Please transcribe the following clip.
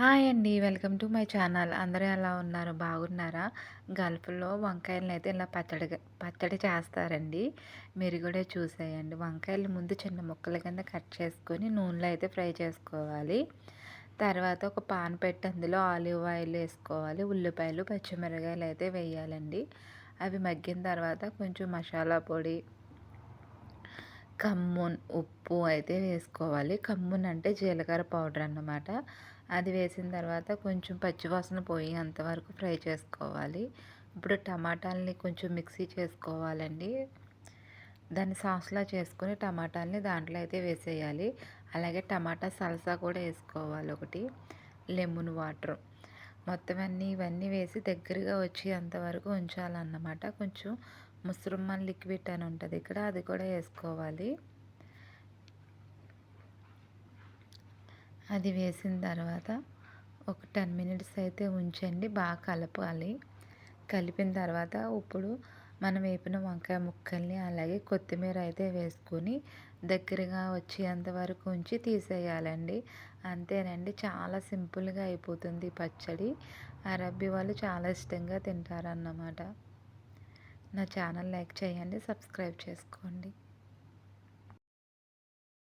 Hi అండి. Welcome to my channel. అందరూ ఎలా ఉన్నారు? బాగున్నారా? గల్ఫ్లో వంకాయలను అయితే ఇలా పచ్చడి పచ్చడి చేస్తారండి. మీరు కూడా చూసేయండి. వంకాయలు ముందు చిన్న ముక్కల కింద కట్ చేసుకొని నూనెలో అయితే ఫ్రై చేసుకోవాలి. తర్వాత ఒక పాన్ పెట్టి అందులో ఆలివ్ ఆయిల్ వేసుకోవాలి. ఉల్లిపాయలు పచ్చిమిరకాయలు అయితే వేయాలండి. అవి మగ్గిన తర్వాత కొంచెం మసాలా పొడి కమ్మున్ ఉప్పు అయితే వేసుకోవాలి. కమ్మున్ అంటే జీలకర్ర పౌడర్ అన్నమాట. అది వేసిన తర్వాత కొంచెం పచ్చివాసన పోయి అంతవరకు ఫ్రై చేసుకోవాలి. ఇప్పుడు టమాటాలని కొంచెం మిక్సీ చేసుకోవాలండి. దాన్ని సాస్లా చేసుకుని టమాటాలని దాంట్లో అయితే వేసేయాలి. అలాగే టమాటా సల్సా కూడా వేసుకోవాలి ఒకటి. Lemon water. మొత్తం అన్నీ ఇవన్నీ వేసి దగ్గరగా వచ్చే అంతవరకు ఉంచాలన్నమాట. కొంచెం ముసరుమ్మన్ లిక్విడ్ అని ఉంటుంది ఇక్కడ అది కూడా వేసుకోవాలి. అది వేసిన తర్వాత ఒక టెన్ మినిట్స్ అయితే ఉంచండి బాగా కలపాలి. కలిపిన తర్వాత ఇప్పుడు మనం వేపిన వంకాయ ముక్కల్ని అలాగే కొత్తిమీర అయితే వేసుకొని దగ్గరగా వచ్చేంత వరకు ఉంచి తీసేయాలండి. అంతేనండి చాలా సింపుల్గా అయిపోతుంది పచ్చడి. అరబ్బీ వాళ్ళు చాలా ఇష్టంగా తింటారన్నమాట. నా ఛానల్ లైక్ చేయండి సబ్స్క్రైబ్ చేసుకోండి.